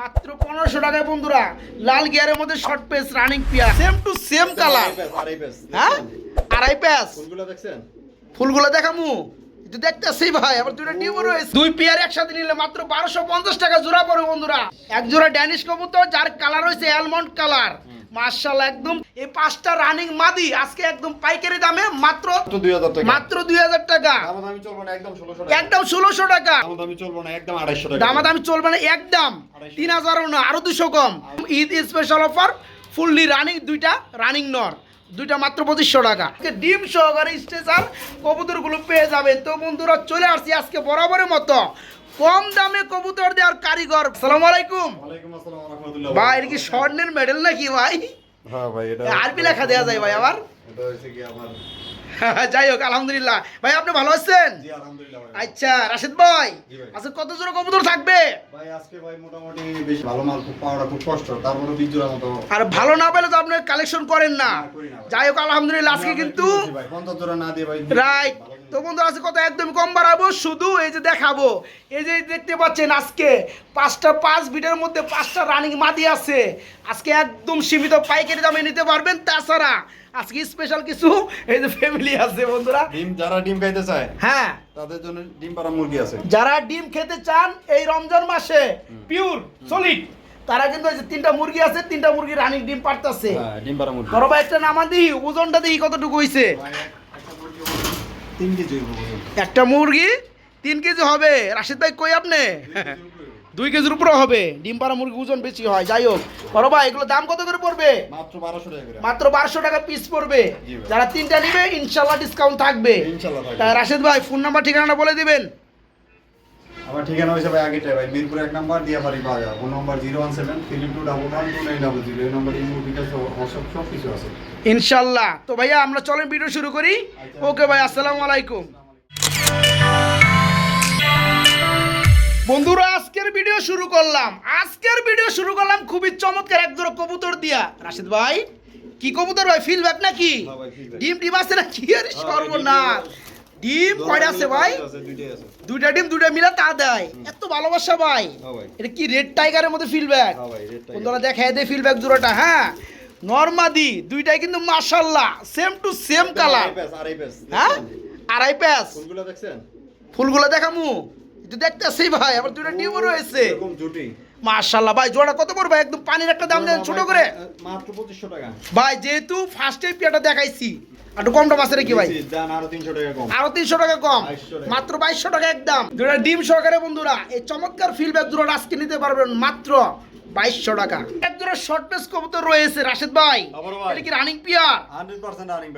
মাত্র পনেরোশো টাকায় বন্ধুরা। লাল গিয়ারের মধ্যে short pace running pair same to same colour হ্যাঁ? আড়াই প্যাস ফুলগুলো দেখছেন? ফুলগুলো দেখামু। একটু দেখতেছি ভাই আবার দুটো নিউ রয়েছে। দুই পেয়ার একসাথে নিলে মাত্র বারোশো পঞ্চাশ টাকা জোড়া পড়ে বন্ধুরা। এক জোড়া ড্যানিশ কবুতর যার কালার হয়েছে অ্যালমন্ড কালার মার্শাল একদম এই পাঁচটা রানিং মাদি আজকে একদম পাইকারি দামে মাত্র দুই হাজার টাকা। মাত্র দুই হাজার টাকা। দাম দামি চলবো না একদম ষোলোশো টাকা। একদম ষোলোশো টাকা। দাম দামি চলবো না একদম আড়াইশো টাকা। দামাদামি চলবে না একদম। তিন হাজারও না আরও দুশো কম। Eid special offer fully running দুইটা রানিং নর। দুইটা মাত্র পঁচিশশো টাকা। ডিম সহকারে স্টেশন কবুতরগুলো পেয়ে যাবেন তো বন্ধুরা চলে আসছি আজকে বরাবরের মতো। কম দামে কবুতর দেওয়ার কারিগর। সালাম আলাইকুম। রাহমাতুল্লাহ। ভাই এটা কি স্বর্ণের মেডেল নাকি ভাই? হ্যাঁ আরবি লেখা দেওয়া যায় ভাই আবার। যাই হোক আলহামদুলিল্লাহ। ভাই আপনি ভালো আছেন? আচ্ছা রাশিদ ভাই আচ্ছা কত জোড়া কবুতর থাকবে? ভাই আজকে ভাই মোটামুটি বেশ ভালো মাল খুব পাওয়াটা খুব কষ্ট। তারপরে বিশ জোড়া মতো আর ভালো না পেলে তো আপনি কালেকশন করেন না। যাই হোক আলহামদুলিল্লাহ আজকে কিন্তু জোড়া না দিয়ে ভাই রাইট। তো বন্ধু আজকে কত একদম কম বাড়াবো শুধু এই যে দেখাবো। এই যে দেখতে পাচ্ছেন আজকে পাঁচটা পাঁচ বিটের মধ্যে পাঁচটা রানিং মাদি আছে। আজকে একদম সীমিত পাইকারি দামে নিতে পারবেন। তাছাড়া আজকে স্পেশাল কিছু এই যে ফ্যামিলি আছে বন্ধুরা। ডিম যারা ডিম খাইতে চায় হ্যাঁ। তাদের জন্য ডিম পাড়া মুরগি আছে। যারা ডিম খেতে চান এই রমজান মাসে পিওর সলিড তারা কিন্তু এই যে তিনটা মুরগি আছে তিনটা মুরগি রানিং ডিম পারতাছে হ্যাঁ ডিম পাড়া মুরগি। বড় ভাই একটা নামা দিই ওজনটা দিই কতটুকু হইছে? তিন কেজি একটা মুরগি তিন কেজি হবে। রাশিদ ভাই কই আপনি? দুই কেজির উপরে হবে। ডিম পাড়া মুরগি ওজন বেশি হয়। যাই হোক বড় ভাই এগুলো দাম কত করে পড়বে? মাত্র বারোশো টাকা মাত্র বারোশো টাকা পিস পড়বে। যারা তিনটা নিবে ইনশাল্লাহ ডিসকাউন্ট থাকবে। রাশিদ ভাই ফোন নাম্বার ঠিকানাটা বলে দিবেন? আমার ঠিকানা হয়েছে ভাই আগেটাই ভাই মিরপুর এক নাম্বার দিয়াবাড়ি বাজার। Phone number zero one seven three two double one two nine double zero এই নম্বর ইমো বিকাশ সব সব কিছু আছে। ইনশাল্লাহ। তো ভাইয়া আমরা চলেন ভিডিও শুরু করি। আচ্ছা। ওকে ভাই আসসালামু আলাইকুম। বন্ধুরা আজকের ভিডিও শুরু করলাম। আজকের ভিডিও শুরু করলাম খুবই চমৎকার এক জোড়া কবুতর দিয়া। রাশিদ ভাই কি কবুতর ভাই? ফিল ব্যাক নাকি? হ্যাঁ। ডিম ডিম আছে না কি আরে সর্বনাশ। ডিম কয়টা আছে ভাই? দুইটা ডিম দুইটা মিলা তা দেয়। এত ভালোবাসা ভাই। এটা কি রেড টাইগারের মধ্যে ফিল ব্যাক ভাই বন্ধুরা দেখায় দে ফিল ব্যাক জোড়াটা হ্যাঁ? নর্মাদি দুইটাই কিন্তু মাশাল্লাহ সেম টু সেম কালার। হ্যাঁ? আড়াই প্যাস ফুলগুলো দেখছেন? ফুলগুলো দেখামু। একটু দেখতেছি ভাই আবার দুইটা ডিম রয়েছে। এরকম জুটি। মাশাল্লাহ ভাই জোড়া কত পড়বে? একদম পানির একটা দাম দেন ছোট করে। মাত্র পঁচিশশো টাকা। ভাই যেহেতু ফার্স্টে পিয়াটা দেখাইছি একটু কম টম আছে নাকি ভাই? আরও তিনশো টাকা কম। আরও তিনশো টাকা কম। 2200 টাকা। মাত্র বাইশশো টাকা একদম। দুটা ডিম সহকারে বন্ধুরা এই চমৎকার আজকে নিতে পারবেন মাত্র বাইশশো টাকা। এক শর্ট পেস কবুতর রয়েছে রাশেদ ভাই। এটা কি রানিং পিয়ার?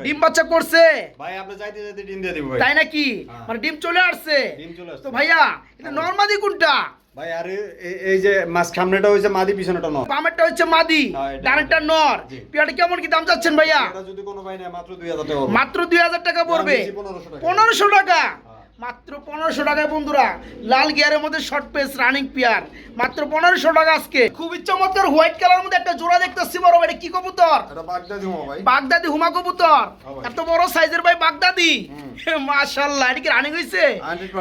ডিম বাচ্চা করছে। ভাই আপনি যাইতে যাইতে ডিম দিয়ে দিব তাই নাকি? হ্যাঁ। মানে ডিম চলে আসছে? ডিম চলে আসছে। তো ভাইয়া এটা নর্মাদি কোনটা? ভাই আরে এই যে মাছ সামনেটা হয়েছে মাদি পিছনেটা নর। বামেরটা হচ্ছে মাদি ডানেরটা নর। জি। কেমন কি দাম চাচ্ছেন ভাইয়া? এটা যদি কোনো ভাই নেয় মাত্র দুই হাজার টাকা মাত্র দুই হাজার টাকা পড়বে? পনেরোশো বেশি 1500 টাকা। টাকা। মাত্র পনেরোশো টাকায় বন্ধুরা লাল গিয়ারের মধ্যে শর্ট পেস রানিং পিয়ার মাত্র পনেরোশো টাকা আজকে। খুবই চমৎকার হোয়াইট কালার মধ্যে একটা জোড়া দেখতেছি বড় ভাই কি কবুতর? বাগদাদি হুমা কবুতর। হ্যাঁ এত বড় সাইজের ভাই বাগদাদি। মাশাল্লাহ এটা কি রানিং হয়েছে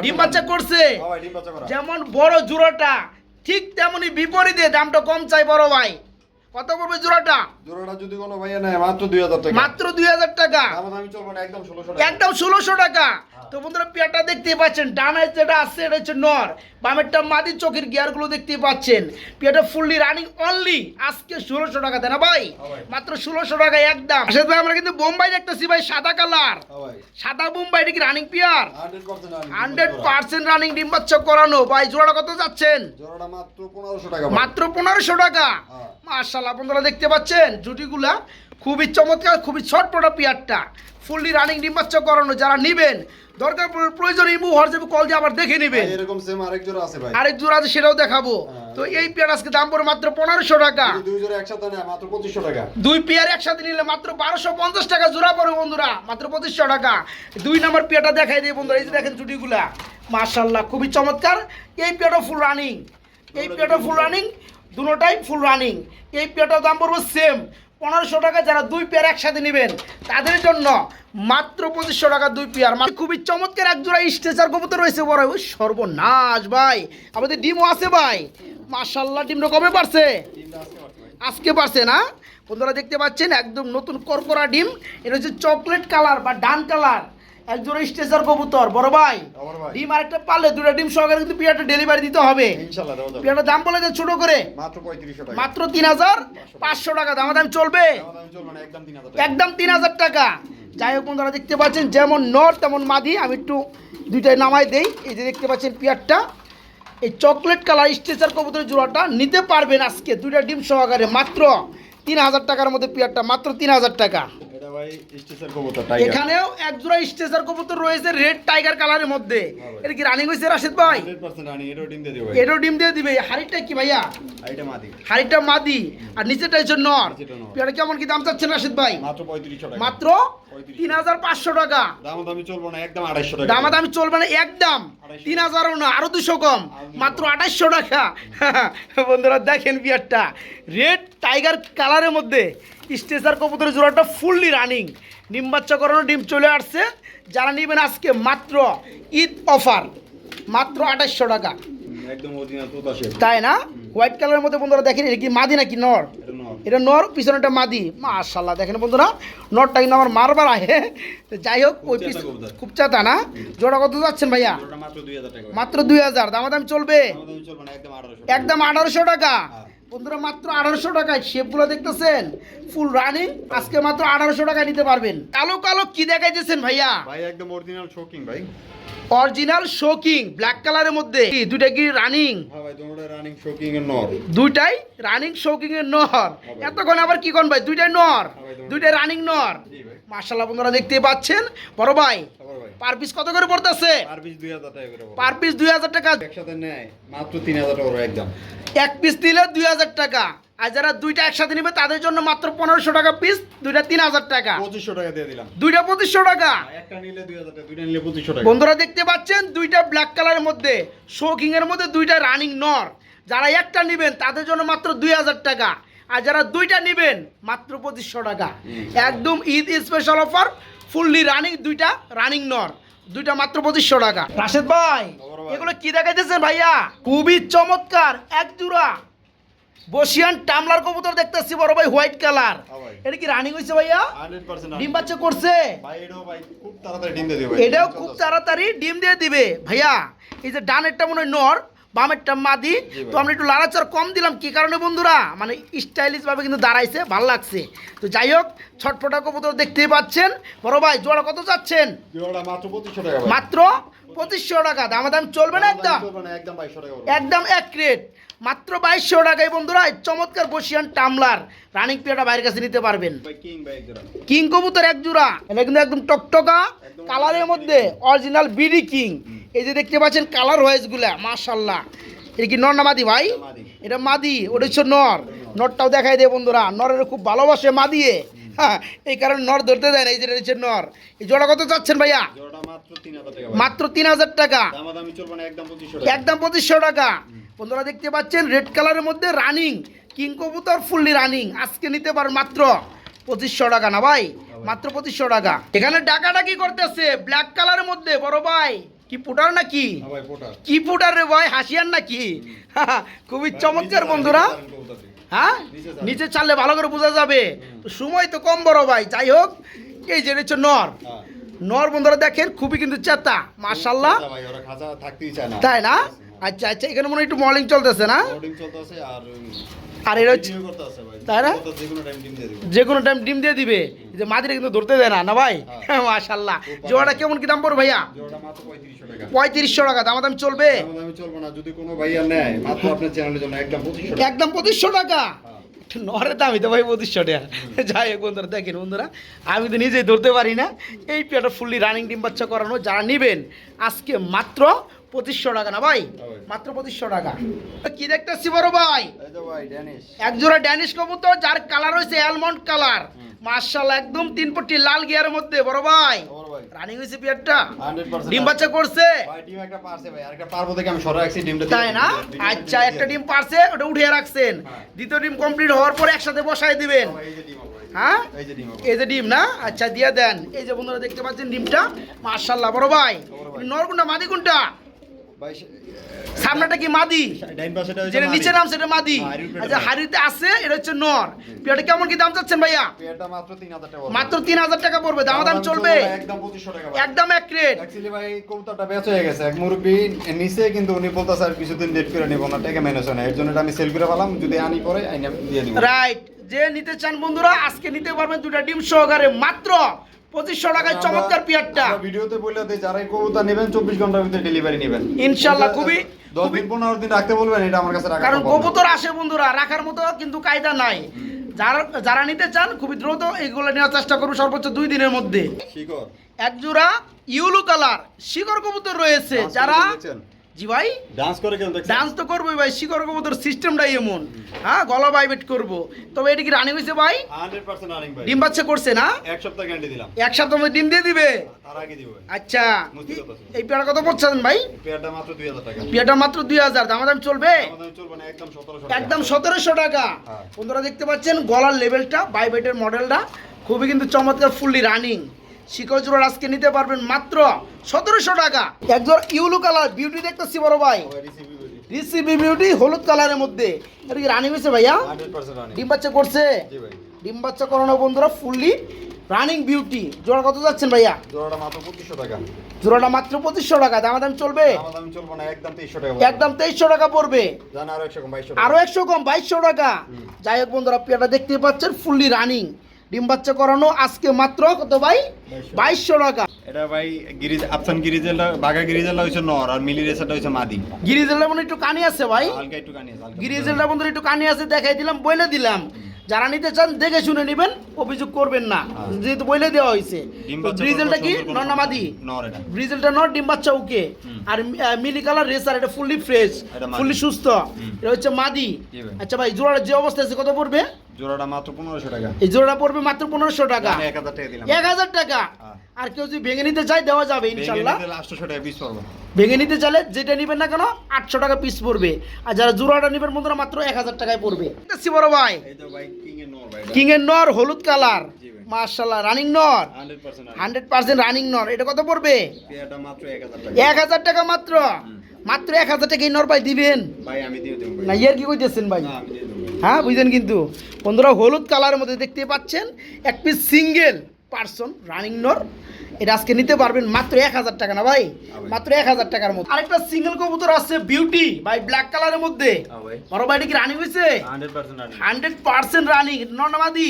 ডিম বাচ্চা করছে? হ্যাঁ ডিম বাচ্চা করা। যেমন বড় জোড়াটা ঠিক তেমনি বিপরীতে দামটা কম চাই বড় ভাই। কত পড়বে জোড়াটা? জোড়াটা যদি কোনো ভাইয়া নেয় মাত্র দুই হাজার টাকা। মাত্র দুই হাজার টাকা। দাম দামি চলবে না একদম ষোলোশো টাকা। একদম ষোলোশো টাকা। তো বন্ধুরা পেয়ারটা দেখতে পাচ্ছেন ডানায় যেটা আছে এটা হচ্ছে নর। বামেরটা মাদি চোখের গিয়ারগুলো দেখতে পাচ্ছেন। পেয়ারটা ফুললি রানিং অনলি আজকে ষোলোশো টাকা দেয় না ভাই? হ্যাঁ মাত্র ষোলোশো টাকায় একদম। আসলে ভাই আমরা কিন্তু বোম্বাই দেখতেছি ভাই সাদা কালার। হ্যাঁ সাদা বোম্বাই এটা কি running pair? Hundred percent hundred percent running ডিম বাচ্চা করানো। ভাই জোড়া কত যাচ্ছেন? জোড়াটা মাত্র পনেরোশো টাকা মাত্র পনেরোশো টাকা। হ্যাঁ। মার্শাল্লাহ বন্ধুরা দেখতে পাচ্ছেন জুটিগুলা খুবই চমৎকার খুবই ছটপটা পিয়ারটা। ফুললি রানিং ডিম বাচ্চা করানো যারা নিবেন দরকার প্রয়োজন ইমু হোয়াটসঅ্যাপে কল দিয়ে আবার দেখে নেবেন। এরকম সেম আরেক জোড়া আছে ভাই। আরেক জোড়া আছে সেটাও দেখাবো। হ্যাঁ। তো এই পেয়ার আজকে দাম পড়ে মাত্র টাকা। দুই জোড়া একসাথে নেয় মাত্র পঁচিশশো টাকা। দুই পেয়ার একসাথে নিলে মাত্র বারোশো পঞ্চাশ টাকা জোড়া পড়ে বন্ধুরা মাত্র পঁচিশশো টাকা। দুই নম্বর পেয়ারটা দেখাই দিই বন্ধুরা এই যে দেখেন খুবই চমৎকার। এই পেয়ারটা ফুল রানিং এই পেয়ারটা ফুল রানিং দুটোটাই ফুল রানিং এই পেয়ারটার দাম পড়বে সেম পনেরোশো টাকা যারা দুই পেয়ার একসাথে নেবেন, তাদের জন্য মাত্র পঁচিশশো টাকা দুই পেয়ার। মানে খুবই চমৎকার এক জোড়া স্ট্রেচার কবুতর রয়েছে, বড় ওই সর্বনাশ, ভাই। আমাদের ডিমও আছে, ভাই। মার্শাল্লাহ ডিমটা কবে পারছে আজকে পারছে না? বন্ধুরা দেখতে পাচ্ছেন, একদম নতুন করকরা ডিম। এটা হচ্ছে চকলেট কালার বা ডান কালার এক জোড়া স্ট্রেচার কবুতর বড় ভাই। ভাই। ডিম আরেকটা পারলে দুটো ডিম সহকারে কিন্তু পিয়ারটা ডেলিভারি দিতে হবে। পিয়ারটার দাম বলে দেন ছোট করে। মাত্র তিন হাজার পাঁচশো টাকা দাম দাম চলবে একদম তিন হাজার টাকা। যাই হোক বন্ধুরা দেখতে পাচ্ছেন যেমন নর তেমন মাদি। আমি একটু দুইটাই নামাই দেই। এই যে দেখতে পাচ্ছেন পিয়ারটা। এই চকলেট কালার স্ট্রেচার কবুতরের জোড়াটা নিতে পারবেন আজকে। দুইটা ডিম সহকারে মাত্র তিন হাজার টাকার মধ্যে পিয়ারটা মাত্র তিন হাজার টাকা। এখানেও এক জোড়া স্টেজার কবুতর রয়েছে রেড টাইগার কালারের মধ্যে। এটা কি রানিং হয়েছে রাশেদ ভাই? 100% এটাও ডিম দিয়ে দিবে হাড়িটা কি ভাইয়া? হাড়িটা মাদি। আর নিচেটা হচ্ছে নর। এটা কেমন কি দাম চাচ্ছেন রাশেদ ভাই? মাত্র পঁয়ত্রিশশো মাত্র তিন হাজার পাঁচশো টাকা। দাম দামি না একদম আড়াইশো টাকা। দামা দামি চলবে না একদম। তিন হাজারও না আরও দুশো কম। মাত্র আঠাইশশো টাকা। বন্ধুরা দেখেন বিয়ারটা। রেড টাইগার কালারের মধ্যে স্টেসার কবুতরের জোড়াটা ফুললি রানিং। ডিম বাচ্চা করানো ডিম চলে আসছে। যারা নেবেন আজকে মাত্র ঈদ অফার মাত্র আঠাইশশো টাকা। একদম অরিজিনাল তোতা তাই না? হোয়াইট কালারের মধ্যে বন্ধুরা দেখেন এটা কি মাদি নাকি নর? এটা নর। পিছনে একটা পিছনেটা মাদি। মাশাল্লাহ দেখেন বন্ধুরা নরটা কিন্তু আমার মারবার আহে। যাই হোক ওই পিস পিছ খুব চাতা না? জোড়া কত যাচ্ছেন ভাইয়া? মাত্র দুই হাজার দামাদাম চলবে? দাম দামি চলবো একদম আঠারোশো টাকা। হ্যাঁ। বন্ধুরা মাত্র আঠারোশো টাকায় শেপগুলো দেখতেছেন? ফুল রানিং আজকে মাত্র আঠারোশো টাকা নিতে পারবেন। কালো কালো কি দেখাইতেছেন ভাইয়া? ভাই একদম অরিজিনাল শোকিং ভাই। অরিজিনাল শোকিং ব্ল্যাক কালারের মধ্যে। দুইটা কি রানিং হ্যাঁ ভাই তোমার রানিং শোকিং এর নর। দুইটাই রানিং শৌকিং এর নর। এতক্ষণ আবার কি কোন ভাই? দুইটাই নর। দুইটাই রানিং নর। মার্শাল্লাহ বন্ধুরা দেখতে পাচ্ছেন। বড় ভাই পার পিস কত করে পড়তেছে? পার পিস দুই হাজার টাকা করে পার পিস দুই হাজার টাকা। একসাথে নেয় মাত্র তিন হাজার টাকা করে একদম। এক পিস দিলে দুই হাজার টাকা। আর যারা দুইটা একসাথে নেবে তাদের জন্য মাত্র পনেরোশো টাকা পিস দুইটা তিন হাজার টাকা। পঁচিশশো টাকা দিয়ে দিলাম। দুইটা পঁচিশশো টাকা। একটা নিলে দুই হাজার টাকা দুইটা নিলে পঁচিশশো টাকা। বন্ধুরা দেখতে পাচ্ছেন দুইটা ব্ল্যাক কালারের মধ্যে শোকিং এর মধ্যে দুইটা রানিং নর যারা একটা নেবেন তাদের জন্য মাত্র দুই হাজার টাকা। আর যারা দুইটা নেবেন মাত্র পঁচিশশো টাকা। একদম Eid special offer fully running দুইটা রানিং নর। দুইটা মাত্র পঁচিশশো টাকা। রাশেদ ভাই এগুলো কি দেখাইতেছেন ভাইয়া? খুবই চমৎকার এক জোড়া। বসিয়ান টামলার কবুতর দেখতেছি বড় ভাই হোয়াইট কালার। হ্যাঁ এটা কি রানিং হয়েছে ভাইয়া? ডিম বাচ্চা করছে? ভাই এটাও ভাই খুব তাড়াতাড়ি ডিম দিয়ে দিবে এটাও খুব তাড়াতাড়ি ডিম দিয়ে দিবে। ভাইয়া এই যে ডানেরটা মনে হয় নর বামেরটা মাদি। তো আমরা একটু লাড়াচার কম দিলাম। কি কারণে বন্ধুরা? মানে স্টাইলিশ ভাবে কিন্তু দাঁড়াইছে ভালো লাগছে। তো যাই হোক ছটফটা কবুতর দেখতেই পাচ্ছেন। বড় ভাই জোড়া কত চাচ্ছেন? জোড়া মাত্র পঁচিশশো টাকা টাকা। দামাদাম চলবে না একদম? একদম এক রেট। মাত্র বাইশশো টাকায় বন্ধুরা এই চমৎকার বসিয়ান টামলার রানিং পিয়াটা বাইরের কাছে নিতে পারবেন। কিং কবুতর এক জোড়া। এটা কিন্তু একদম টকটকা কালারের মধ্যে অরিজিনাল বিডি কিং এই যে দেখতে পাচ্ছেন কালার ওয়াইজগুলা মাশাল্লাহ এটা কি নর না মাদি ভাই? এটা মাদি। ওটা হচ্ছে নর। নরটাও দেখাই দেয় বন্ধুরা নরের খুব ভালোবাসে মাদিয়ে হ্যাঁ এই কারণে নর ধরতে দেয় না এই যে হচ্ছে নর। এই জোড়া কত চাচ্ছেন ভাইয়া? মাত্র তিন হাজার টাকা একদম পঁচিশশো টাকা। বন্ধুরা দেখতে পাচ্ছেন রেড কালারের মধ্যে রানিং কিং কবুতর ফুললি রানিং আজকে নিতে পারেন মাত্র পঁচিশশো টাকা না ভাই? মাত্র পঁচিশশো টাকা। এখানে ডাকাটা কি করতেছে ব্ল্যাক কালারের মধ্যে বড় ভাই। কি পুটার হ্যাঁ ভাই পোটা কি পুটার রে ভাই হাসিয়ার নাকি? খুবই চমৎকার বন্ধুরা। হ্যাঁ? নিচে ছাড়লে ভালো করে বোঝা যাবে। সময় তো কম বড় ভাই যাই হোক এই যে হচ্ছে নর। হ্যাঁ। নর বন্ধুরা দেখেন খুবই কিন্তু চেতা মার্শাল্লাহ না। তাই না? আচ্ছা আচ্ছা এখানে মনে হয় একটু মর্নিং চলতেছে না? চলতেছে আর আর এটা হচ্ছে ভিডিও করতেছে ভাই। তাই না? যে কোনো টাইম ডিম দিয়ে দিবে। যে মাদিরা কিন্তু ধরতে দেয় না না ভাই। মাশাল্লাহ জোড়াটা কেমন কি দাম পড়বে ভাইয়া? পঁয়ত্রিশশো টাকা। দাম দাম চলবে? না। যদি কোনো ভাইয়া নেয় মাত্র আপনার চ্যানেলের জন্য একদম পঁচিশশো টাকা। হ্যাঁ। দামই তো ভাই পঁচিশশো টাকা। যাই হোক বন্ধুরা দেখেন বন্ধুরা আমি তো নিজেই ধরতে পারি না। এই পেয়ারটা ফুললি রানিং ডিম বাচ্চা করানো যারা নেবেন আজকে মাত্র পঁচিশশো টাকা না ভাই? হ্যাঁ মাত্র পঁচিশশো টাকা। কি দেখতেছি বড় ভাই? এই তো ভাই ড্যানিশ এক জোড়া ড্যানিশ কবুতর যার কালার হয়েছে অ্যালমন্ড কালার মার্শাল একদম তিন পট্টি লাল গিয়ারের মধ্যে বড় ভাই। রানিং হয়েছে পেয়ারটা ডিম বাচ্চা করছে? একটা পারছে ভাই আরেকটা পারব থেকে আমি সরে রাখছি ডিমটা তাই না? আচ্ছা একটা ডিম পারছে ওটা উঠিয়ে রাখছেন। হ্যাঁ। দ্বিতীয় ডিম কমপ্লিট হওয়ার পরে একসাথে বসায় দিবেন। ভাই, এই যে ডিম হবে, হ্যাঁ? এই যে ডিম হবে। এই যে ডিম না? আচ্ছা দিয়ে দেন। এই যে বন্ধুরা দেখতে পাচ্ছেন ডিমটা। মার্শাল্লাহ বড় ভাই। বড় ভাই। নর কোনটা মাদি কোনটা সামনেটা কি মাদি? যেটা নিচে নাম সেটা মাদি। হ্যাঁ, আচ্ছা। হাড়িতে আছে এটা হচ্ছে নর। পেয়ারটা কেমন কি দাম চাচ্ছেন ভাইয়া? মাত্র 3000 টাকা পড়বে। মাত্র তিন হাজার টাকা পড়বে দাম দাম চলবে? একদম 2500 টাকা ভাই। একদম এক রেট। ভাই কবুতরটা বেচ হয়ে গেছে। এক মুরব্বি নিচে কিন্তু উনি বলতেছে আর কিছুদিন ডেট করে নিব না টাকা ম্যানেজ হয় না। এর জন্য আমি সেল করে পেলাম যদি আনি পরে আইনা দিয়ে দিব। রাইট যে নিতে চান বন্ধুরা আজকে নিতে পারবেন দুটা ডিম সহকারে। মাত্র পঁচিশশো টাকায় চমৎকার পেয়ারটা। ভিডিওতে বলে দেই যারাই কবুতর নেবেন 24 ঘণ্টার ভিতরে ডেলিভারি নেবেন। ইনশাআল্লাহ, খুবই- 10 দিন 15 দিন রাখতে বলবেন এটা আমার কাছে কারণ। কবুতর আসে বন্ধুরা রাখার মতো কিন্তু কায়দা নাই। যারা যারা নিতে চান খুবই দ্রুত এইগুলো নেওয়ার চেষ্টা করব সর্বোচ্চ দুই দিনের মধ্যে। এক জোড়া ইউলু কালার শিকড় কবুতর রয়েছে। যারা জি ভাই? ডান্স করে কেন ডান্স তো করবোই ভাই শিকড় কবুতর সিস্টেমটাই এমন। হ্যাঁ গলা বাইবেট করব। তবে এটা কি রানিং হয়েছে ভাই? 100% রানিং ভাই। ডিম বাচ্চা করছে না? এক সপ্তাহ গ্যারান্টি দিলাম। এক সপ্তাহ মধ্যে ডিম দিয়ে দিবে? তার আগে দিব আচ্ছা। এই পেয়ারা কত পড়ছেন ভাই? পেয়ারটা মাত্র 2000 টাকা। পেয়ারটা মাত্র দুই হাজার দাম দাম চলবে চলবে না একদম 1700 একদম সতেরোশো টাকা। হ্যাঁ। বন্ধুরা দেখতে পাচ্ছেন গলার লেভেলটা বাইবেটের মডেলটা খুবই কিন্তু চমৎকার ফুললি রানিং শিকড় জোড়ার আজকে নিতে পারবেন মাত্র সতেরোশো টাকা। একজোড়া ইউলু কালার বিউটি দেখতেছি বড় ভাই। রিসিবি বিউটি হলুদ কালারের মধ্যে। এটা কি রানিং হয়েছে ভাইয়া? ডিম বাচ্চা করছে? ডিম বাচ্চা করানো বন্ধুরা ফুললি রানিং বিউটি জোড়া কত যাচ্ছেন ভাইয়া? জোড়াটা মাত্র 2500 টাকা। জোড়াটা মাত্র পঁচিশশো টাকা। দাম দাম চলবে? আমাদের আমি চলবো না একদম 2300 টাকা একদম তেইশশো টাকা পড়বে। আরও 100 কম 2200 আরও একশো কম বাইশশো টাকা। যাই হোক বন্ধুরা পেয়ারটা দেখতে পাচ্ছেন ফুললি রানিং ডিম বাচ্চা করানো আজকে মাত্র কত ভাই? বাইশশো। টাকা। এটা ভাই গিরিজ আফসান হইছে নর আর মিলি হইছে মাদি। মনে একটু কানি আছে ভাই। হালকা একটু কানি আছে, বন্ধুরা একটু কানি আছে দেখাই দিলাম বলে দিলাম। যারা নিতে চান দেখে শুনে নেবেন অভিযোগ করবেন না। হ্যাঁ। যেহেতু বলে দেওয়া হয়েছে ব্রিজেলটা কি? নর্নামাদি নর ব্রিজেলটা নট ডিম বাচ্চা ওকে। আর মিলি কালার রেসার এটা ফুললি ফ্রেশ ফুললি সুস্থ। এটা হচ্ছে মাদি। আচ্ছা ভাই জোড়ার যে অবস্থা আছে কত পড়বে? জোড়াটা মাত্র 1500 টাকা। এই জোড়াটা পড়বে মাত্র টাকা। আমি 1000 টাকা দিলাম। এক হাজার টাকা। হ্যাঁ। আর কেউ যদি ভেঙে নিতে চায় দেওয়া যাবে ভেঙে নিতে 800 টাকা পিস পড়বে। ভেঙে নিতে চাইলে যেটা নেবেন না কেন আটশো টাকা পিস পড়বে। আর যারা জোড়াটা নেবেন বন্ধুরা মাত্র এক হাজার টাকায় পড়বে। দেখছি বড় ভাই। এই তো ভাই কিং এর নর ভাই কিং এর নর হলুদ কালার। জি মার্শাল্লাহ রানিং নর। 100% রানিং হান্ড্রেড পার্সেন্ট রানিং নর। এটা কত পড়বে? পেয়ারটা মাত্র 1000 টাকা। এক হাজার টাকা মাত্র। মাত্র এক হাজার টাকা এই নর ভাই দিবেন। ভাই আমি দিয়ে দেব না ইয়ার কি কইতেছেন ভাই? না আমি দিয়ে দেব। ভাই। হ্যাঁ বুঝলেন কিন্তু? বন্ধুরা হলুদ কালারের মধ্যে দেখতে পাচ্ছেন এক পিস সিঙ্গেল পার্সন রানিং নর এটা আজকে নিতে পারবেন মাত্র এক হাজার টাকা না ভাই? মাত্র এক হাজার টাকার মধ্যে। আরেকটা সিঙ্গেল কবুতর আছে বিউটি ভাই ব্ল্যাক কালারের মধ্যে। হ্যাঁ ভাই বড় কি রানিং হয়েছে? হান্ড্রেড পার্সেন্ট রানিং নর্মাদি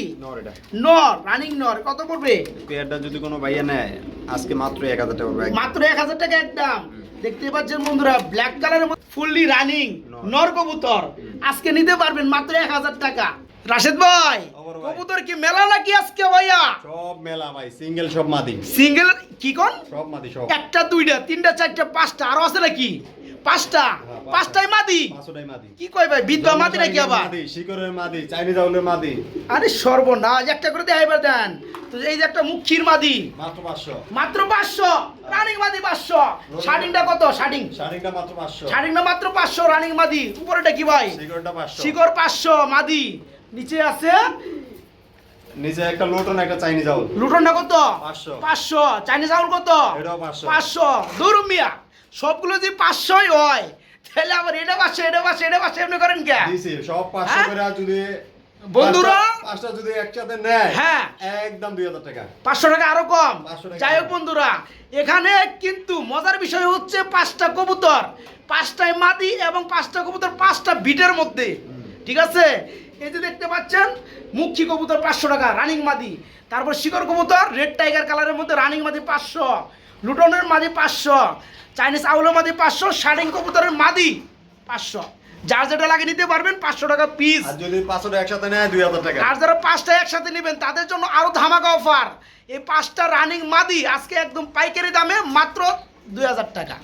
নর রানিং নর কত পড়বে? পেয়ারটা যদি কোনো ভাইয়া নেয় আজকে মাত্র 1000 টাকা পড়বে মাত্র এক হাজার টাকা একদম। দেখতে পাচ্ছেন বন্ধুরা ব্ল্যাক কালারের ফুললি রানিং নর। কবুতর আজকে নিতে পারবেন মাত্র এক হাজার টাকা। রাশেদ ভাই। কবুতর কি মেলা নাকি আজকে ভাইয়া? সব মেলা ভাই সিঙ্গেল সব মাদি। সিঙ্গেল কি কোন? সব মাদি সব। একটা দুইটা তিনটা চারটা পাঁচটা আরও আছে নাকি? পাঁচটা পাঁচটাই মাদি। কি ভাই বিধবা মাদি নাকি আবার? শিকরের মাদি চাইনিজ আউলের মাদি। আরে সর্বনাশ একটা করে দেখাইবার দেন। তো এই যে একটা মুখির মাদি। মাত্র 500 মাত্র পাঁচশো রানিং মাদি পাঁচশো। শার্টিংটা কত? শার্টিং শাড়িটা মাত্র 500 শার্টিংটা মাত্র পাঁচশো রানিং মাদি। উপরেটা কি ভাই? শিকরটা 500 শিকড় পাঁচশো মাদি। নিচে আছে? নিচে একটা লোটন একটা চাইনিজ আউল। লুটনটা কত? 500 পাঁচশো। চাইনিজ আউল কত? এটাও 500 পাঁচশো। দূর মিয়া। সবগুলো যদি পাঁচশোই হয় তাহলে আবার এটা পাঁচশো এটা পাঁচশো এটা পাঁচশো এমনি করেন কে? সব 500 হ্যাঁ? করে যদি বন্ধুরা? পাঁচটা- যদি একসাথে নেয় হ্যাঁ। একদম 2000 টাকা। পাঁচশো টাকা আরও কম। যাই হোক বন্ধুরা এখানে কিন্তু মজার বিষয় হচ্ছে পাঁচটা কবুতর। পাঁচটায় মাদি এবং পাঁচটা কবুতর পাঁচটা বিটের মধ্যে। ঠিক আছে? এই যে দেখতে পাচ্ছেন মুখী কবুতর পাঁচশো টাকা রানিং মাদি। তারপর শিকর কবুতর রেড টাইগার কালারের মধ্যে রানিং মাদি পাঁচশো। লুটনের মাদি পাঁচশো চাইনিজ আউলের মাদি পাঁচশো শাড়িং কবুতরের মাদি পাঁচশো। যার যেটা লাগে নিতে পারবেন পাঁচশো টাকা পিস আর যদি 500 একসাথে নেয় 2000 টাকা। আর যারা পাঁচটা একসাথে নেবেন তাদের জন্য আরও ধামাকা অফার এই পাঁচটা রানিং মাদি আজকে একদম পাইকারি দামে মাত্র দুই হাজার টাকা।